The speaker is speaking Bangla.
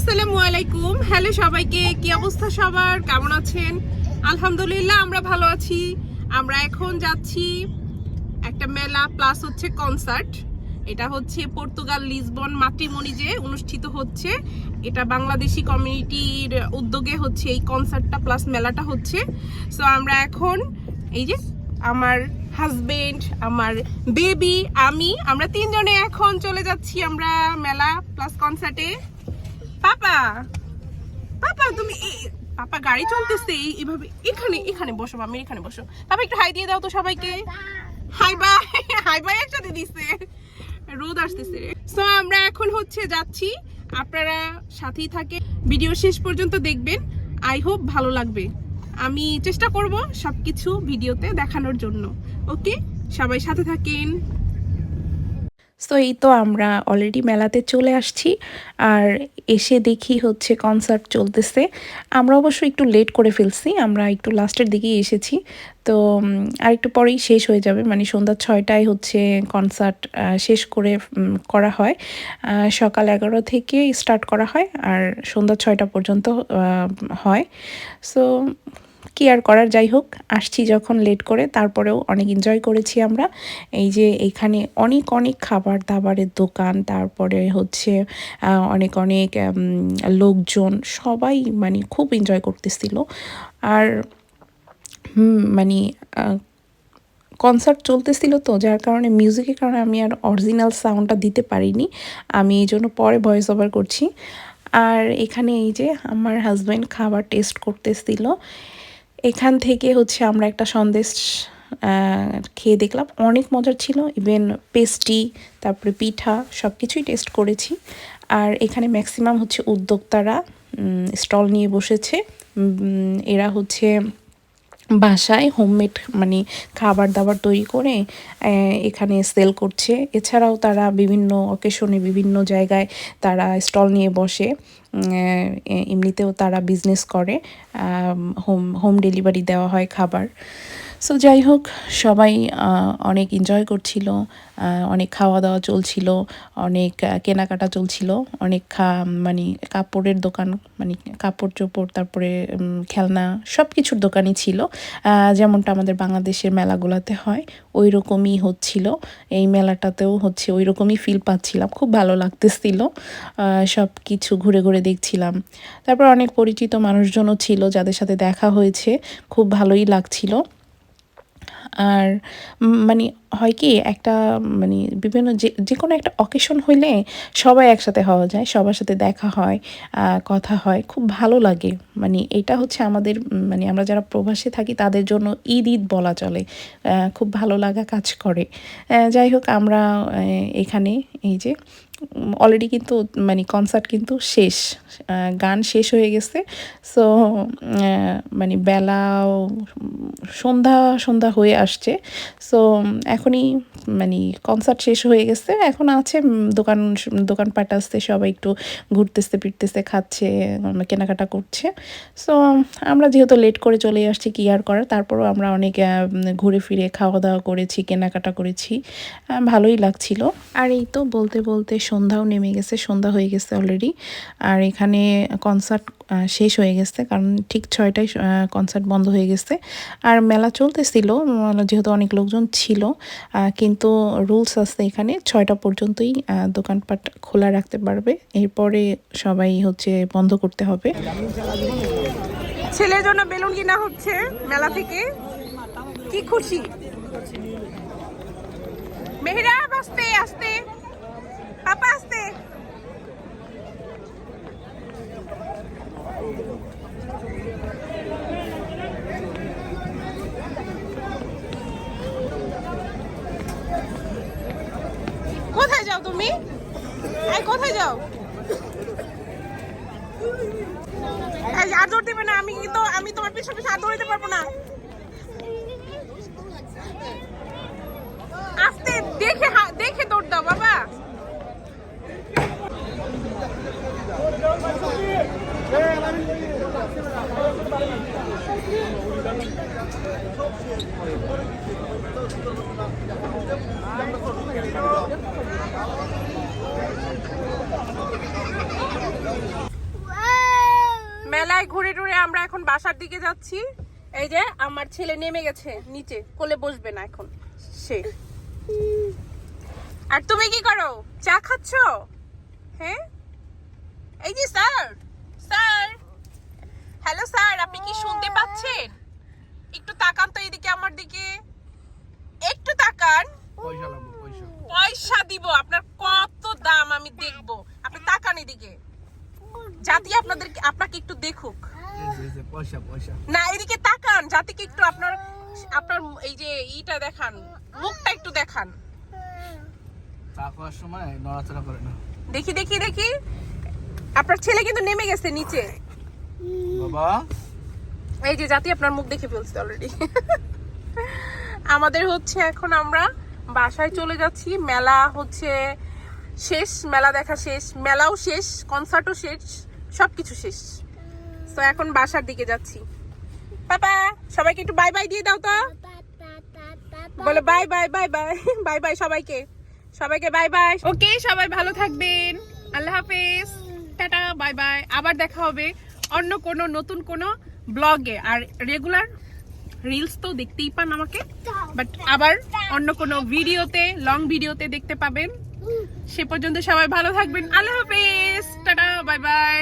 আসসালামু আলাইকুম। হ্যালো সবাইকে, কি অবস্থা সবার? কেমন আছেন? আলহামদুলিল্লাহ, আমরা ভালো আছি। আমরা এখন যাচ্ছি একটা মেলা প্লাস হচ্ছে কনসার্ট এটা হচ্ছে পর্তুগাল লিসবন মাতৃমণিজে অনুষ্ঠিত হচ্ছে। এটা বাংলাদেশি কমিউনিটির উদ্যোগে হচ্ছে এই কনসার্টটা প্লাস মেলাটা হচ্ছে। সো আমরা এখন এই যে আমার হাজবেন্ড আমার বেবি আমি, আমরা তিনজনে এখন চলে যাচ্ছি আমরা মেলা প্লাস কনসার্টে পাপা! পাপা, তুমি পাপা, গাড়ি চলতেছে। এই- এইভাবে এখানে এখানে বসো আমি এখানে বসো। পাপা, একটু হাই দিয়ে দাও তো সবাইকে। হাই বাই হাই বাই একসাথে দিছে। রোদ আসতেছে সো আমরা এখন হচ্ছে যাচ্ছি। আপনারা সাথেই থাকে ভিডিও শেষ পর্যন্ত দেখবেন। আই হোপ ভালো লাগবে। আমি চেষ্টা করব সবকিছু ভিডিওতে দেখানোর জন্য। ওকে সবাই সাথে থাকেন। সো এই তো আমরা অলরেডি মেলাতে চলে আসছি। আর এসে দেখি হচ্ছে কনসার্ট চলতেছে। আমরা অবশ্য একটু লেট করে ফেলছি, আমরা একটু লাস্টের দিকেই এসেছি। তো আর একটু পরেই শেষ হয়ে যাবে মানে সন্ধ্যা ছয়টায় হচ্ছে কনসার্ট শেষ করে করা হয়। সকাল এগারো থেকে স্টার্ট করা হয়, আর সন্ধ্যা ছয়টা পর্যন্ত হয়। সো কি আর করার? যাই হোক, আসছি যখন লেট করে, তারপরেও অনেক এনজয় করেছি আমরা। এই যে এখানে অনেক অনেক খাবার দাবারের দোকান, তারপরে হচ্ছে অনেক অনেক লোকজন, সবাই মানে খুব এনজয় করতেছিল। আর মানে কনসার্ট চলতেছিল তো, যার কারণে মিউজিকের কারণে আমি আর অরিজিনাল সাউন্ডটা দিতে পারিনি। আমি এই জন্য পরে ভয়েস ওভার করছি। আর এখানে এই যে আমার হাজব্যান্ড খাবার টেস্ট করতেছিল। এখান থেকে হচ্ছে আমরা একটা সন্দেশ খেয়ে দেখলাম। অনেক মজার ছিল ইভেন পেস্টি তারপরে পিঠা সব কিছুই টেস্ট করেছি। আর এখানে ম্যাক্সিমাম হচ্ছে উদ্যোক্তারা স্টল নিয়ে বসেছে। এরা হচ্ছে বাসায় হোমমেড মানে খাবার দাবার তৈরি করে এখানে সেল করছে। এছাড়াও তারা বিভিন্ন অকেশনে বিভিন্ন জায়গায় তারা স্টল নিয়ে বসে এমনিতেও তারা বিজনেস করে হোম হোম ডেলিভারি দেওয়া হয় খাবার। সো যাই হোক সবাই অনেক এনজয় করছিল অনেক খাওয়া দাওয়া চলছিল, অনেক কেনাকাটা চলছিল, অনেক খা মানে কাপড়ের দোকান মানে কাপড় চোপড় তারপরে খেলনা সব কিছুর দোকানই ছিল। যেমনটা আমাদের বাংলাদেশের মেলাগুলোতে হয় ওই রকমই হচ্ছিল। এই মেলাটাতেও হচ্ছে ওই রকমই ফিল পাচ্ছিলাম, খুব ভালো লাগতেছিল। সব কিছু ঘুরে ঘুরে দেখছিলাম। তারপর অনেক পরিচিত মানুষজনও ছিল যাদের সাথে দেখা হয়েছে, খুব ভালোই লাগছিল। আর মানে হয় কি একটা মানে বিভিন্ন যে যে কোনো একটা অকেশন হইলে সবাই একসাথে হওয়া যায়, সবার সাথে দেখা হয় কথা হয়, খুব ভালো লাগে। মানে এটা হচ্ছে আমাদের মানে আমরা যারা প্রবাসে থাকি তাদের জন্য ঈদ ঈদ বলা চলে খুব ভালো লাগা কাজ করে। যাই হোক আমরা এখানে এই যে অলরেডি কিন্তু মানে কনসার্ট কিন্তু শেষ গান শেষ হয়ে গেছে। সো মানে বেলাও সন্ধ্যা সন্ধ্যা হয়ে আসছে। সো এখনই মানে কনসার্ট শেষ হয়ে গেছে। এখন আছে উম, দোকান দোকানপাট আসতে সবাই একটু ঘুরতেছে ফিরতেছে খাচ্ছে কেনাকাটা করছে। সো আমরা যেহেতু লেট করে চলে আসছি কি আর করার? তারপরও আমরা অনেক ঘুরে ফিরে খাওয়া দাওয়া করেছি কেনাকাটা করেছি। ভালোই লাগছিল। আর এই তো বলতে বলতে সন্ধ্যাও নেমে গেছে, সন্ধ্যা হয়ে গেছে অলরেডি আর এখানে কনসার্ট শেষ হয়ে গেছে, কারণ ঠিক ছয়টায় কনসার্ট বন্ধ হয়ে গেছে। আর মেলা চলতেছিল যেহেতু অনেক লোকজন ছিল কিন্তু রুলস আছে এখানে, ছয়টা পর্যন্তই দোকানপাট খোলা রাখতে পারবে। এরপরে সবাই হচ্ছে বন্ধ করতে হবে। ছেলের জন্য বেলুন কিনা হচ্ছে মেলা থেকে। কি খুশি। মেহেরা আস্তে আস্তে। পাপা কোথায় যাও তুমি? কোথায় যাও? আর দৌড় দিবে না, আমি তো আমি তোমার পিছনে পিছনে আর দৌড়াতে পারব না। আস্তে, দেখে দেখে দৌড় দাও বাবা জায়গায় ঘুরে টুরে আমরা এখন বাসার দিকে যাচ্ছি। এই যে আমার ছেলে নেমে গেছে নিচে, কোলে বসবে না এখন সে। আর তুমি কি করো? চা খাচ্ছ? হ্যাঁ? এই যে স্যার স্যার। হ্যালো স্যার, আপনি কি শুনতে পাচ্ছেন একটু তাকান তো এদিকে আমার দিকে একটু তাকান পয়সা লাগবে পয়সা পয়সা দিব আপনার কত দাম আমি দেখব আপনি তাকান এদিকে জাতি আপনাদের আপনাকে একটু দেখুক। পয়সা পয়সা। না এদিকে তাকান জাতিকে একটু আপনার আপনার এই যে ইটা দেখান মুখটা একটু দেখান। চা সময় নড়াচড়া করে না। দেখি দেখি দেখি। আপনার ছেলে কিন্তু নেমে গেছে নিচে। বাবা। এই যে জাতি আপনার মুখ দেখে ফেলছে অলরেডি আমাদের হচ্ছে এখন আমরা বাসায় চলে যাচ্ছি। মেলা হচ্ছে শেষ মেলা দেখা শেষ মেলাও শেষ কনসার্টও শেষ। সবকিছু শেষ। তো এখন বাসার দিকে যাচ্ছি। পাপা, সবাইকে একটু বাই বাই দিয়ে দাও তো। বলো bye bye bye bye bye bye সবাইকে। সবাইকে বাই বাই ওকে, সবাই ভালো থাকবেন। আল্লাহ হাফেজ। টাটা বাই বাই আবার দেখা হবে অন্য কোনো নতুন কোনো ব্লগে। আর রেগুলার রিলস তো দেখতেই পান আমাকে। বাট আবার অন্য কোনো ভিডিওতে লং ভিডিওতে দেখতে পাবেন। সে পর্যন্ত সবাই ভালো থাকবেন। আল্লাহ হাফিজ। Tata bye bye.